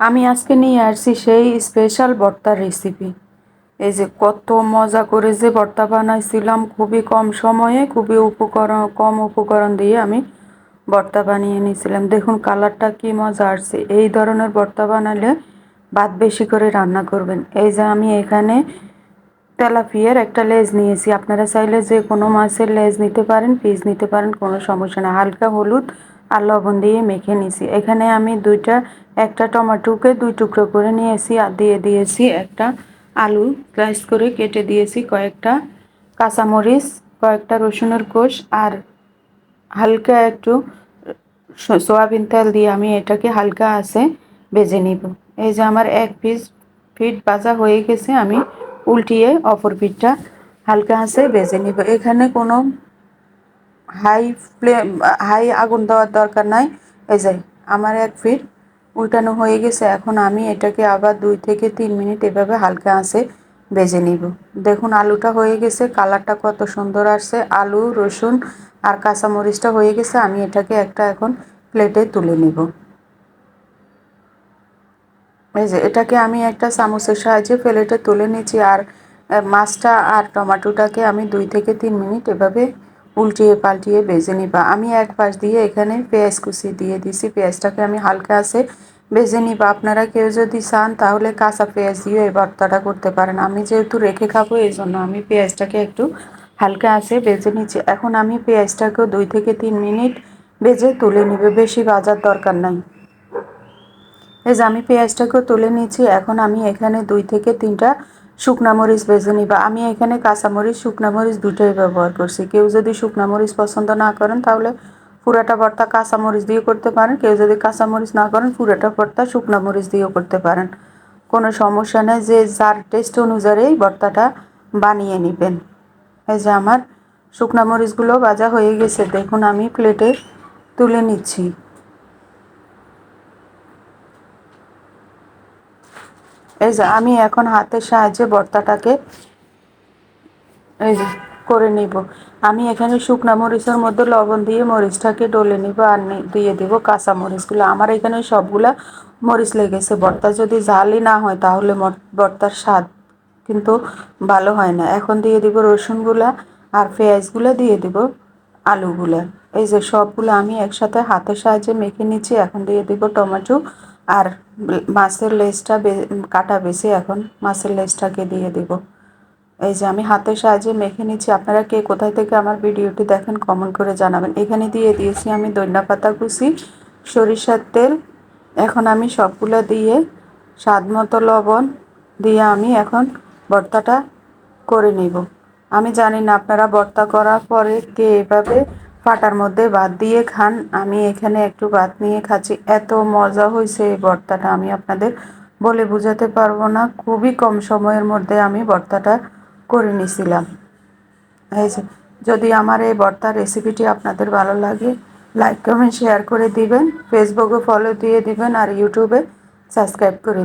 আমি আজকে নিয়ে আসছি সেই স্পেশাল ভর্তার রেসিপি এই যে কত মজা করে যে ভর্তা বানাইছিলাম, খুবই কম সময়ে, খুবই উপকরণ, কম উপকরণ দিয়ে আমি ভর্তা বানিয়ে নিয়েছিলাম। দেখুন কালারটা কি মজা আসছে। এই ধরনের ভর্তা বানালে ভাত বেশি করে রান্না করবেন। এই যে আমি এখানে তেলাপিয়ার একটা লেজ নিয়েছি। আপনারা চাইলে যে কোনো মাছের লেজ নিতে পারেন, পিস নিতে পারেন, কোনো সমস্যা না। হালকা হলুদ আর লবণ দিয়ে মেখে নিয়েছি এখানে আমি দুইটা, একটা টমেটোকে দুই টুকরো করে নিয়েছি আর দিয়ে দিয়েছি একটা আলু। স্লাইস করে কেটে দিয়েছি কয়েকটা কাঁচামরিচ, কয়েকটা রসুনের কোষ আর হালকা একটু সোয়াবিন তেল দিয়ে আমি এটাকে হালকা আছে বেজে নিব। এই যে আমার এক পিস ফিট ভাজা হয়ে গেছে, আমি উল্টিয়ে অপর পিঠটা হালকা আছে বেজে নিব। এখানে কোনো হাই ফ্লেম হাই আগুন দেওয়ার দরকার নাই। এই যে, আমার এক ফিট উল্টানো হয়ে গেছে, এখন আমি এটাকে আবার দুই থেকে তিন মিনিট এভাবে হালকা আছে বেজে নিব। দেখুন, আলুটা হয়ে গেছে, কালারটা কত সুন্দর আসছে। আলু, রসুন আর কাঁচামরিচটা হয়ে গেছে, আমি এটাকে একটা এখন প্লেটে তুলে নিব। এই যে, এটাকে আমি একটা চামচের সাহায্যে প্লেটে তুলে নিচ্ছি আর মাছটা আর টমাটোটাকে আমি দুই থেকে তিন মিনিট এভাবে উল্টিয়ে পাল্টিয়ে বেজে নিবা। আমি এক পাশ দিয়ে এখানে পেঁয়াজ কুচি দিয়ে দিছি। পেঁয়াজটাকে আমি হালকা আছে বেজে নিবা। আপনারা কেউ যদি চান তাহলে কাঁচা পেঁয়াজ দিয়ে এই ভর্তাটা করতে পারেন। আমি যেহেতু রেখে খাব, এই জন্য আমি পেঁয়াজটাকে একটু হালকা আছে বেজে নিচ্ছি। এখন আমি পেঁয়াজটাকেও দুই থেকে তিন মিনিট বেজে তুলে নিবে। বেশি বাজার দরকার নাই। এই যে আমি পেঁয়াজটাকেও তুলে নিচ্ছি। এখন আমি এখানে দুই থেকে তিনটা শুকনা মরিচ বেজে নিবা। আমি এখানে কাঁচামরিচ শুকনা মরিচ দুটোই ব্যবহার করছি। কেউ যদি শুকনা মরিচ পছন্দ না করেন, তাহলে পুরাটা ভর্তা কাঁচামরিচ দিয়ে করতে পারেন। কেউ যদি কাঁচামরিচ না করেন, পুরাটা ভর্তা শুকনা মরিচ দিয়েও করতে পারেন। কোনো সমস্যা নেই, যে যার টেস্ট অনুযায়ী ভর্তাটা বানিয়ে নেবেন। এই যে আমার শুকনা মরিচগুলো ভাজা হয়ে গেছে, দেখুন আমি প্লেটে তুলে নিচ্ছি। এই যে আমি এখন হাতের সাহায্যে ভর্তাটাকে এই যে করে নিব। আমি এখানে শুকনা মরিচের মধ্যে লবণ দিয়ে মরিচটাকে ডলে নিব আর দিয়ে দেব কাঁচা মরিচগুলো। আমার এখানে সবগুলা মরিচ লেগেছে। ভর্তা যদি ঝালই না হয় তাহলে ভর্তার স্বাদ কিন্তু ভালো হয় না। এখন দিয়ে দিব রসুনগুলা আর পেঁয়াজগুলো, দিয়ে দিব আলুগুলা। এই যে সবগুলো আমি একসাথে হাতের সাহায্যে মেখে নিচ্ছি। এখন দিয়ে দিব টমেটো আর মাছের লেজটা কাটা বেশি এখন, মাছের লেজটাকে দিয়ে দিব। এই যে আমি হাতের সাহায্যে মেখে নিচ্ছি, আপনারা কে কোথায় থেকে আমার ভিডিওটি দেখেন কমেন্ট করে জানাবেন। এখানে দিয়ে দিয়েছি আমি দৈন্যা পাতা কুচি, সরিষার তেল, এখন আমি সবগুলো দিয়ে স্বাদ মতো লবণ দিয়ে আমি এখন ভর্তাটা করে নিব। আমি জানি না আপনারা ভর্তা করার পরে কে এভাবে ফাটার মধ্যে ভাত দিয়ে খান। আমি এখানে একটু ভাত নিয়ে খাচ্ছি। এত মজা হয়েছে এই ভর্তাটা আমি আপনাদের বলে বোঝাতে পারব না। খুবই কম সময়ের মধ্যে আমি ভর্তাটা করে নিছিলাম। যদি আমার এই ভর্তার রেসিপিটি আপনাদের ভালো লাগে লাইক কমেন্ট শেয়ার করে দিবেন। ফেসবুকে ফলো দিয়ে দিবেন আর ইউটিউবে সাবস্ক্রাইব করে